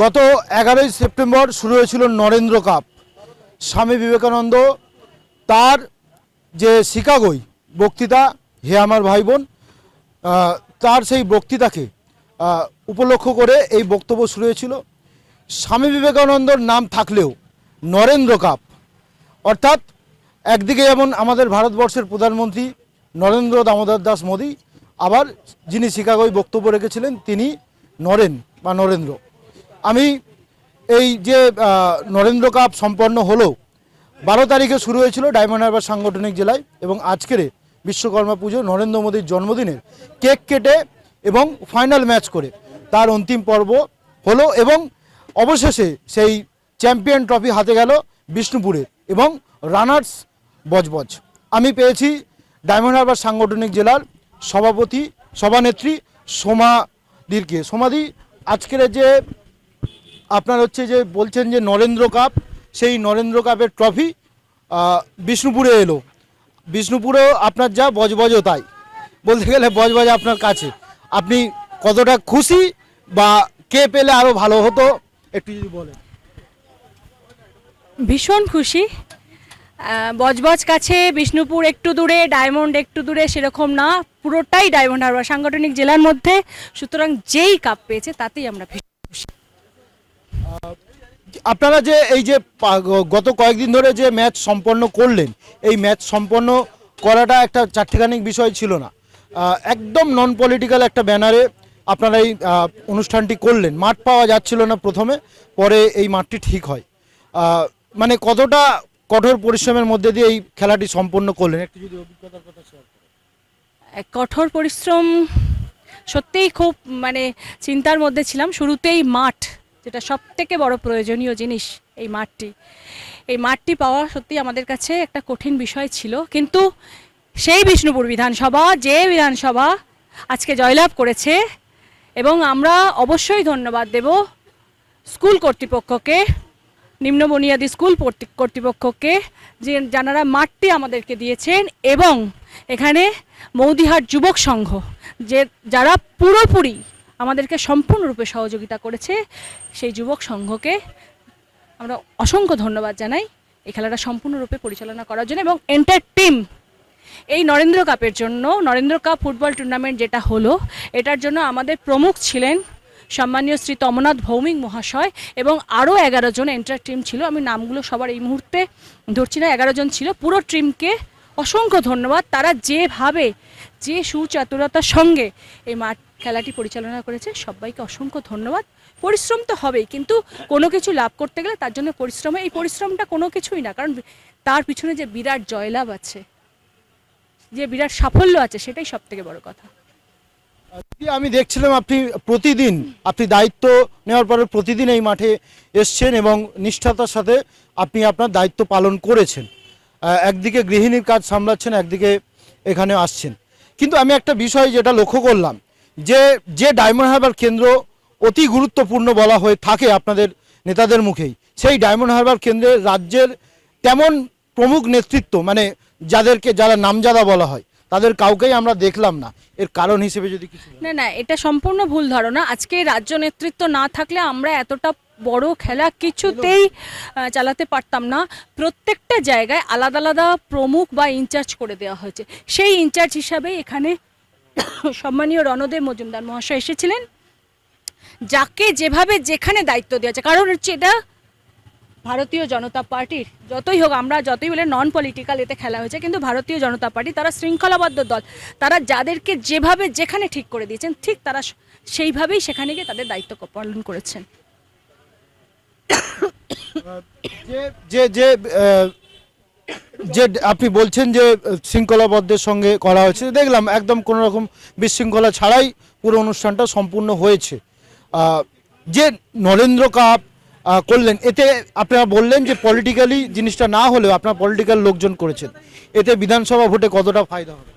গত এগারোই সেপ্টেম্বর শুরু হয়েছিল নরেন্দ্র কাপ। স্বামী বিবেকানন্দ, তার যে শিকাগোই বক্তৃতা, হে আমার ভাই বোন তার সেই বক্তৃতাকে উপলক্ষ করে এই বক্তব্য শুরু হয়েছিল। স্বামী বিবেকানন্দর নাম থাকলেও নরেন্দ্র কাপ। অর্থাৎ একদিকে যেমন আমাদের ভারতবর্ষের প্রধানমন্ত্রী নরেন্দ্র দামোদর দাস মোদী, আবার যিনি শিকাগোয় বক্তব্য রেখেছিলেন তিনি নরেন বা নরেন্দ্র। আমি এই যে নরেন্দ্র কাপ সম্পন্ন হলো, বারো তারিখে শুরু হয়েছিল ডায়মন্ড হারবার সাংগঠনিক জেলায় এবং আজকের বিশ্বকর্মা পুজো, নরেন্দ্র মোদীর জন্মদিনের কেক কেটে এবং ফাইনাল ম্যাচ করে। তার অন্তিম পর্ব হলো এবং অবশেষে সেই চ্যাম্পিয়ন ট্রফি হাতে গেল বিষ্ণুপুরে এবং রানার্স বজবজ। আমি পেয়েছি ডায়মন্ড হারবার সাংগঠনিক জেলার সভাপতি, সভানেত্রী সোমাদিরকে সোমাদি আজকের যে আপনার হচ্ছে যে বলছেন যে নরেন্দ্র কাপ, সেই নরেন্দ্র কাপের ট্রফি বিষ্ণুপুরে এলো। বিষ্ণুপুরেও আপনার যা বজবজও তাই। বলতে গেলে বজবজ আপনার কাছে। আপনি কতটা খুশি বা কে পেলে আরও ভালো হতো, একটু যদি বলেন। ভীষণ খুশি। বজবজ কাছে, বিষ্ণুপুর একটু দূরে, ডায়মন্ড একটু দূরে সেরকম না। পুরোটাই ডায়মন্ড হারবার। সাংগঠনিক জেলার মধ্যে, সুতরাং যেই কাপ পেয়েছে, তাতেই আমরা আপনারা যে এই যে গত কয়েকদিন ধরে যে ম্যাচ সম্পন্ন করলেন, এই ম্যাচ সম্পন্ন করাটা একটা চারটিখানিক বিষয় ছিল না। একদম নন পলিটিক্যাল একটা ব্যানারে আপনারা এই অনুষ্ঠানটি করলেন। মাঠ পাওয়া যাচ্ছিল না প্রথমে, পরে এই মাঠটি ঠিক হয়। মানে কতটা কঠোর পরিশ্রমের মধ্যে দিয়ে এই খেলাটি সম্পন্ন করলেন? একটু যদি অভিজ্ঞতার কথা কঠোর পরিশ্রম সত্যিই খুব মানে চিন্তার মধ্যে ছিলাম। শুরুতেই মাঠ যেটা সব থেকে বড় প্রয়োজনীয় জিনিস এই মাঠটি। এই মাঠটি পাওয়া সত্যি আমাদের কাছে একটা কঠিন বিষয় ছিল, কিন্তু সেই বিষ্ণুপুর বিধানসভা, যে বিধানসভা আজকে জয়লাভ করেছে এবং আমরা অবশ্যই ধন্যবাদ দেব স্কুল কর্তৃপক্ষকে, নিম্ন বুনিয়াদী স্কুল কর্তৃ- কর্তৃপক্ষকে, যে যারা মাঠটি আমাদেরকে দিয়েছেন এবং এখানে মৌদিহাট যুবক সংঘ, যে যারা পুরোপুরি আমাদেরকে সম্পূর্ণরূপে সহযোগিতা করেছে সেই যুবক সংঘকে। আমরা অসংখ্য ধন্যবাদ জানাই এই খেলাটা সম্পূর্ণরূপে পরিচালনা করার জন্য এবং এন্টার টিম এই নরেন্দ্র কাপের জন্য, নরেন্দ্র কাপ ফুটবল টুর্নামেন্ট যেটা হলো, এটার জন্য আমাদের প্রমুখ ছিলেন সম্মানীয় শ্রী তমনাথ ভৌমিক মহাশয় এবং আরও এগারো জন এন্টার টিম ছিল। আমি নামগুলো সবার এই মুহূর্তে ধরছি না, এগারো জন ছিল। পুরো টিমকে অসংখ্য ধন্যবাদ। তারা যেভাবে যে সুচাতুরতার সঙ্গে এই মাঠ খেলাটি পরিচালনা করেছে, সবাইকে অসংখ্য ধন্যবাদ। পরিশ্রম তো হবেই, কিন্তু কোনো কিছু লাভ করতে গেলে তার জন্য পরিশ্রম, এই পরিশ্রমটা কোনো কিছুই না, কারণ তার পিছনে যে বিরাট জয়লাভ আছে, যে বিরাট সাফল্য আছে, সেটাই সব থেকে বড় কথা। আমি দেখছিলাম আপনি প্রতিদিন, আপনি দায়িত্ব নেওয়ার পরে প্রতিদিন এই মাঠে এসছেন এবং নিষ্ঠাতার সাথে আপনি আপনার দায়িত্ব পালন করেছেন। একদিকে গৃহিণীর কাজ সামলাচ্ছেন, একদিকে এখানে আসছেন। কিন্তু আমি একটা বিষয় যেটা লক্ষ্য করলাম, যে যে ডায়মন্ড হারবার কেন্দ্র অতি গুরুত্বপূর্ণ বলা হয়ে থাকে আপনাদের নেতাদের মুখেই, সেই ডায়মন্ড হারবার কেন্দ্রে রাজ্যের তেমন প্রমুখ নেতৃত্ব মানে যাদেরকে যারা নামজাদা বলা হয়, তাদের কাউকেই আমরা দেখলাম না। এর কারণ হিসেবে যদি কিছু না না, এটা সম্পূর্ণ ভুল ধারণা। আজকে রাজ্য নেতৃত্ব না থাকলে আমরা এতটা বড় খেলা কিছুতেই চালাতে পারতাম না। প্রত্যেকটা জায়গায় আলাদা আলাদা প্রমুখ বা ইনচার্জ করে দেওয়া হয়েছে। সেই ইনচার্জ হিসাবে এখানে সম্মানীয় রণদেব মজুমদার মহাশয় এসেছিলেন, যাকে যেভাবে যেখানে দায়িত্ব দেওয়া আছে, কারণ হচ্ছে এটা ভারতীয় জনতা পার্টির, যতই হোক আমরা যতই বলে নন পলিটিক্যাল এতে খেলা হয়েছে, কিন্তু ভারতীয় জনতা পার্টি, তারা শৃঙ্খলাবদ্ধ দল, তারা যাদেরকে যেভাবে যেখানে ঠিক করে দিয়েছেন, ঠিক তারা সেইভাবেই সেখানে গিয়ে তাদের দায়িত্ব পালন করেছেন। যে যে যে আপনি বলছেন যে শৃঙ্খলাবদ্ধের সঙ্গে করা হয়েছে, দেখলাম একদম কোনো রকম বিশৃঙ্খলা ছাড়াই পুরো অনুষ্ঠানটা সম্পূর্ণ হয়েছে। যে নরেন্দ্র কাপ করলেন, এতে আপনারা বললেন যে পলিটিক্যালি জিনিসটা না হলেও আপনার পলিটিক্যাল লোকজন করেছেন। এতে বিধানসভা ভোটে কতটা ফায়দা হবে?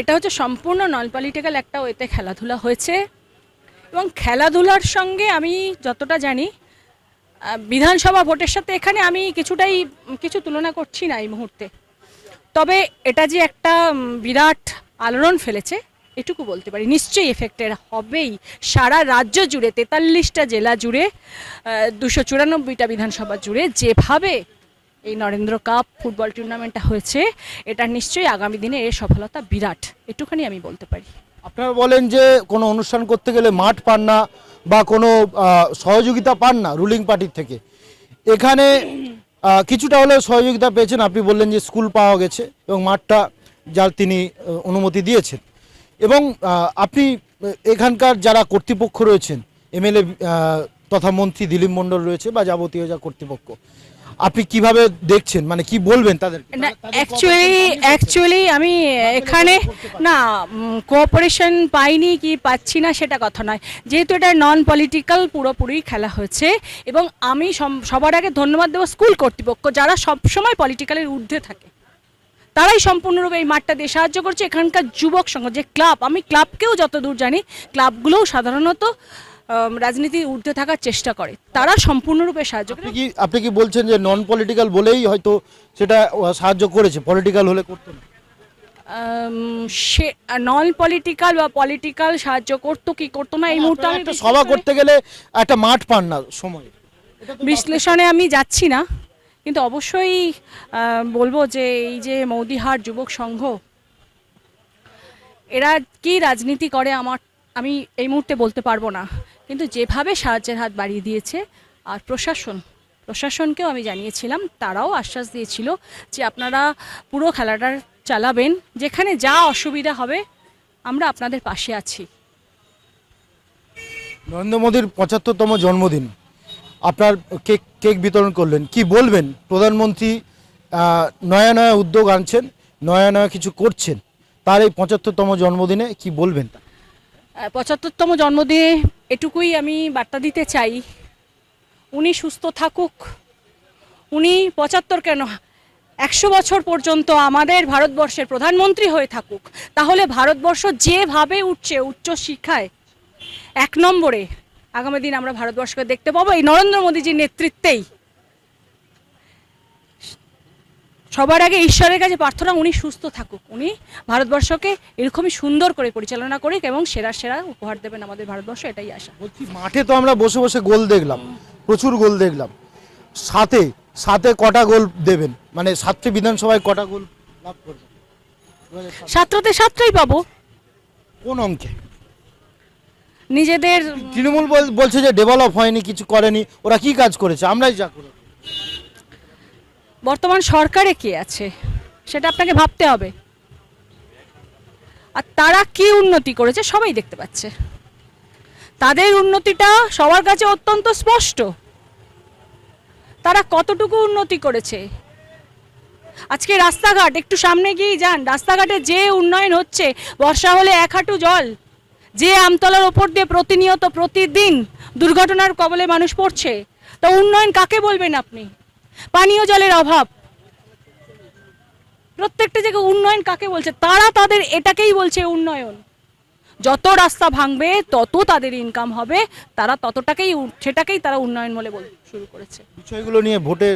এটা হচ্ছে সম্পূর্ণ নন পলিটিক্যাল একটা ওয়েতে খেলাধুলা হয়েছে। এবং খেলাধুলার সঙ্গে আমি যতটা জানি বিধানসভা ভোটের সাথে এখানে আমি কিছুটাই, কিছু তুলনা করছি না এই মুহূর্তে। তবে এটা যে একটা বিরাট আলোড়ন ফেলেছে, এটুকু বলতে পারি। নিশ্চয়ই এফেক্টেড হবেই। সারা রাজ্য জুড়ে, তেতাল্লিশটা জেলা জুড়ে দুশো চুরানব্বইটা বিধানসভা জুড়ে যেভাবে এই নরেন্দ্র কাপ ফুটবল টুর্নামেন্টটা হয়েছে, এটা নিশ্চয়ই আগামী দিনে এর সফলতা বিরাট। এটুখানি আমি বলতে পারি। আপনারা বলেন যে কোনো অনুষ্ঠান করতে গেলে মাঠ পান না বা কোনো সহযোগিতা পান না রুলিং পার্টির থেকে। এখানে কিছুটা হলেও সহযোগিতা পেয়েছেন, আপনি বললেন যে স্কুল পাওয়া গেছে এবং মাঠটা যার তিনি অনুমতি দিয়েছেন। এবং আপনি এখানকার যারা কর্তৃপক্ষ রয়েছেন এমএলএ তথা মন্ত্রী দিলীপ মণ্ডল রয়েছে বা যাবতীয় যা কর্তৃপক্ষ আপনি কীভাবে দেখছেন? মানে কি বলবেন তাদের অ্যাকচুয়ালি অ্যাকচুয়ালি আমি এখানে, না কোঅপারেশন পাইনি কি পাচ্ছি না সেটা কথা নয়। যেহেতু এটা নন পলিটিক্যাল পুরোপুরি খেলা হয়েছে এবং আমি সবার আগে ধন্যবাদ দেবো স্কুল কর্তৃপক্ষ, যারা সবসময় পলিটিক্যালের ঊর্ধ্বে থাকে। তারাই সম্পূর্ণরূপে এই মাঠটা দিয়ে সাহায্য করছে। এখানকার যুবক সংঘ, যে ক্লাব আমি ক্লাবকেও যতদূর জানি ক্লাবগুলোও সাধারণত রাজনীতির ঊর্ধ্বে থাকার চেষ্টা করে। তারা সম্পূর্ণরূপে সাহায্য করে কি আপনি কি বলছেন যে নন পলিটিক্যাল বলেই হয়তো সেটা সাহায্য করেছে? পলিটিক্যাল হলে করতো না। সে নন পলিটিক্যাল বা পলিটিক্যাল সাহায্য করতো কি করতো না এই মুহূর্তে আমি একটা সভা করতে গেলে একটা মাঠ পান না সময়। বিশ্লেষণে আমি যাচ্ছি না কিন্তু অবশ্যই বলব যে এই যে মৌদিহাট যুবক সংঘ এরা কি রাজনীতি করে আমার আমি এই মুহূর্তে বলতে পারব না। কিন্তু যেভাবে সাহায্যের হাত বাড়িয়ে দিয়েছে, আর প্রশাসন, প্রশাসনকেও আমি জানিয়েছিলাম, তারাও আশ্বাস দিয়েছিল যে আপনারা পুরো খেলাটার চালাবেন, যেখানে যা অসুবিধা হবে, আমরা আপনাদের পাশে আছি। নরেন্দ্র মোদীর পঁচাত্তরতম জন্মদিন, আপনার কেক কেক বিতরণ করলেন, কি বলবেন? প্রধানমন্ত্রী নয়া নয়া উদ্যোগ আনছেন, নয়া নয়া কিছু করছেন, তার এই পঁচাত্তরতম জন্মদিনে কি বলবেন? পঁচাত্তরতম জন্মদিনে এটুকুই আমি বার্তা দিতে চাই। উনি সুস্থ থাকুক। উনি পঁচাত্তর কেন? একশো বছর পর্যন্ত আমাদের ভারতবর্ষের প্রধানমন্ত্রী হয়ে থাকুক। তাহলে ভারতবর্ষ যেভাবে উঠছে উচ্চ শিক্ষায়, এক নম্বরে আগামী দিন আমরা ভারতবর্ষকে দেখতে পাবো। এই নরেন্দ্র মোদীজির নেতৃত্বেই সবার আগে ঈশ্বরের কাছে প্রার্থনা উনি সুস্থ থাকুক। উনি ভারতবর্ষকে এরকমই সুন্দর করে পরিচালনা করুক এবং সেরা সেরা উপহার দেবেন আমাদের ভারতবর্ষ এটাই আশা। বলছি মাঠে তো আমরা বসে বসে গোল দেখলাম প্রচুর গোল দেখলাম। সাথে সাথে কটা গোল দেবেন? মানে সাতটি বিধানসভায় কটা গোল লাভ করবেন? সাতটাতে সাতটাই পাবো। কোন অঙ্কে? নিজেদের তৃণমূল বল- বলছে যে ডেভেলপ হয়নি কিছু করেনি ওরা কি কাজ করেছে? আমরাই যা করে বর্তমান সরকারে কে আছে? সেটা আপনাকে ভাবতে হবে। আর তারা কি উন্নতি করেছে সবাই দেখতে পাচ্ছে। তাদের উন্নতিটা সবার কাছে অত্যন্ত স্পষ্ট। তারা কতটুকু উন্নতি করেছে? আজকে রাস্তাঘাট, একটু সামনে গিয়ে যান। রাস্তাঘাটে যে উন্নয়ন হচ্ছে, বর্ষা হলে এক হাঁটু জল। যে আমতলার ওপর দিয়ে প্রতিনিয়ত, প্রতিদিন দুর্ঘটনার কবলে মানুষ পড়ছে। তো উন্নয়ন কাকে বলবেন আপনি? পানীয় জলের অভাব। প্রত্যেকটা জায়গায় উন্নয়ন কাকে বলছে? তারা তাদের এটাকেই বলছে উন্নয়ন। যত রাস্তা ভাঙবে তত তাদের ইনকাম হবে তারা ততটাকেই সেটাকেই তারা উন্নয়ন বলে শুরু করেছে। বিষয়গুলো নিয়ে ভোটে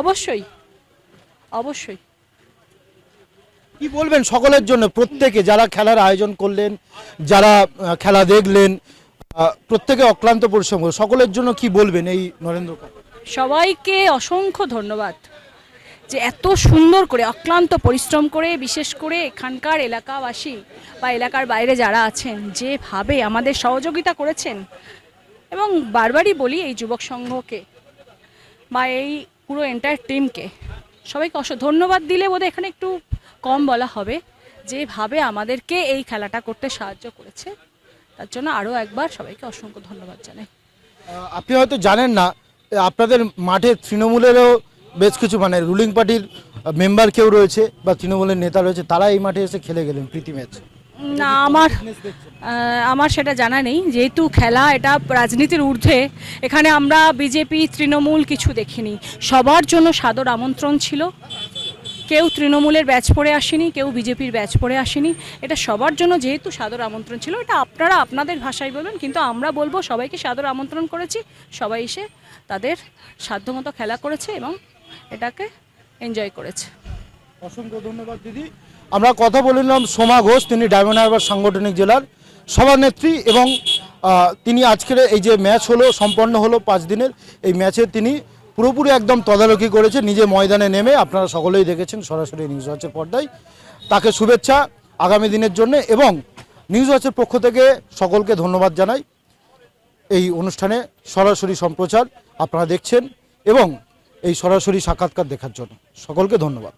অবশ্যই। অবশ্যই। কি বলবেন সকলের জন্য? প্রত্যেকে যারা খেলার আয়োজন করলেন যারা খেলা দেখলেন প্রত্যেকে অক্লান্ত পরিশ্রম সকলের জন্য কি বলবেন এই নরেন্দ্র কাপ সবাইকে অসংখ্য ধন্যবাদ যে এত সুন্দর করে, অক্লান্ত পরিশ্রম করে, বিশেষ করে এখানকার এলাকাবাসী বা এলাকার বাইরে যারা আছেন, যেভাবে আমাদের সহযোগিতা করেছেন। এবং বারবারই বলি এই যুবক সংঘকে বা এই পুরো এন্টায়ার টিমকে সবাইকে অস, ধন্যবাদ দিলে বোধহয় এখানে একটু কম বলা হবে, যেভাবে আমাদেরকে এই খেলাটা করতে সাহায্য করেছে। তার জন্য আরও একবার সবাইকে অসংখ্য ধন্যবাদ জানাই। আপনি হয়তো জানেন না আপনাদের মাঠে তৃণমূলেরও বেশ কিছু মানে রুলিং পার্টির মেম্বার কেউ রয়েছে বা তৃণমূলের নেতা রয়েছে, তারা এই মাঠে এসে খেলে গেলেন প্রীতি ম্যাচ। না, আমার আমার সেটা জানা নেই। যেহেতু খেলা এটা রাজনীতির ঊর্ধ্বে, এখানে আমরা বিজেপি, তৃণমূল কিছু দেখিনি। সবার জন্য সাদর আমন্ত্রণ ছিল। কেউ তৃণমূলের ব্যাচ পড়ে আসেনি, কেউ বিজেপির ব্যাচ পড়ে আসেনি। এটা সবার জন্য যেহেতু সাদর আমন্ত্রণ ছিল, এটা আপনারা আপনাদের ভাষায় বলবেন কিন্তু আমরা বলব সবাইকে সাদর আমন্ত্রণ করেছি, সবাই এসে তাদের সাধ্যমতো খেলা করেছে এবং এটাকে এনজয় করেছে। অসংখ্য ধন্যবাদ দিদি। আমরা কথা বলে নিলাম সোমা ঘোষ, তিনি ডায়মন্ড হারবার সাংগঠনিক জেলার সভানেত্রী এবং তিনি আজকের এই যে ম্যাচ হলো, সম্পন্ন হলো পাঁচ দিনের, এই ম্যাচে তিনি পুরোপুরি একদম তদারকি করেছে, নিজে ময়দানে নেমে আপনারা সকলেই দেখেছেন সরাসরি নিউজ ওয়াচের পর্দায়। তাকে শুভেচ্ছা আগামী দিনের জন্য এবং নিউজ ওয়াচের পক্ষ থেকে সকলকে ধন্যবাদ জানাই এই অনুষ্ঠানে সরাসরি সম্প্রচার আপনারা দেখছেন এবং এই সরাসরি সাক্ষাৎকার দেখার জন্য। সকলকে ধন্যবাদ।